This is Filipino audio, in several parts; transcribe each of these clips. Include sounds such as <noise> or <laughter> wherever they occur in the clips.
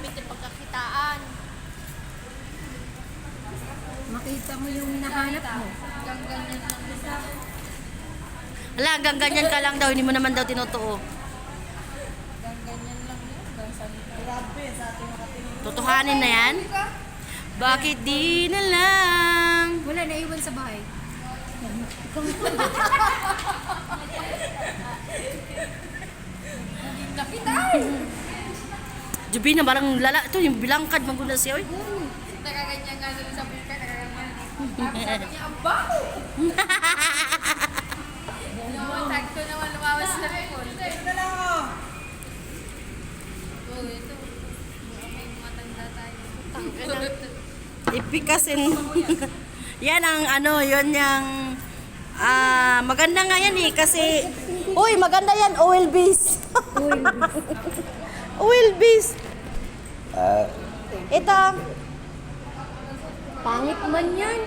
gamit yung pagkakitaan. Makita mo yung hinahanap mo. Hanggang ganyan lang isa. Hala, hanggang ganyan ka lang daw, hindi mo naman daw tinutuo. Hanggang ganyan lang yun. Hanggang sa Tutuhanin na yan? Bakit di na lang? Wala, naiwan sa bahay. <laughs> Jubi na barang lala. Ito yung bilangkad maguna siya. Oy. Nakaganyan nga doon sa buka. Nakaganyan. Sabi niya, ang baho! Lumatag ko naman lumawas na po. Ito lang ako. Oh, ito. May matanda tayo. Ipikasin. <laughs> yan ang ano, yun yung ah maganda nga yan eh kasi Uy, maganda yan, oil base. oil base. <laughs> Ito, Pangit man yan.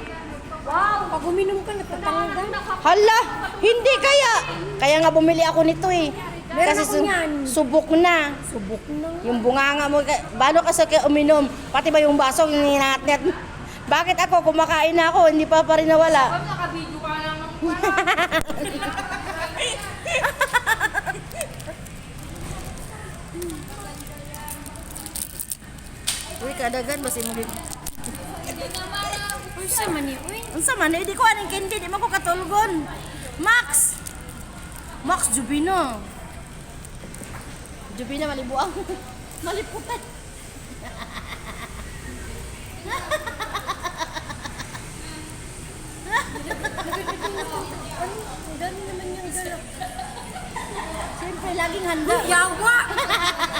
Wow! Pag uminom ka, natatanggal. hala, hindi kaya. Kaya nga bumili ako nito eh. Meron kasi ako niyan. subok na. Subok na. Yung bunganga mo, baano ka sa kaya uminom? Pati ba yung baso, yung ninat-net? Bakit ako, kumakain na ako, hindi pa pa rin nawala? Nakabidyo ka lang ng <laughs> Uy, kadagan, basi mo Ano sa mani? Uy, Unsa man, eh, di ko aning candy, di man ko katulgon. Max! Max Jubino. Jubino malibuang. <laughs> Maliputan. ang dami naman yung <laughs> galak. Siyempre, laging handa. Yawa! <laughs>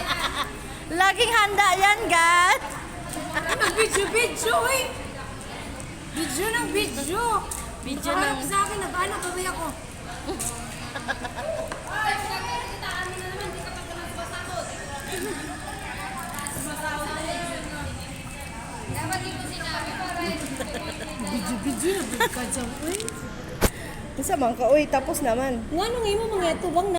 Laging handa yan, Gat. Video-video eh! Video ng video! Video Nakaharap ng... sa akin, nag-ano, tuloy ako. Para Video-video, nabig ka dyan. Uy, Isa man ka, uy, tapos naman. nga nung imo mga tubang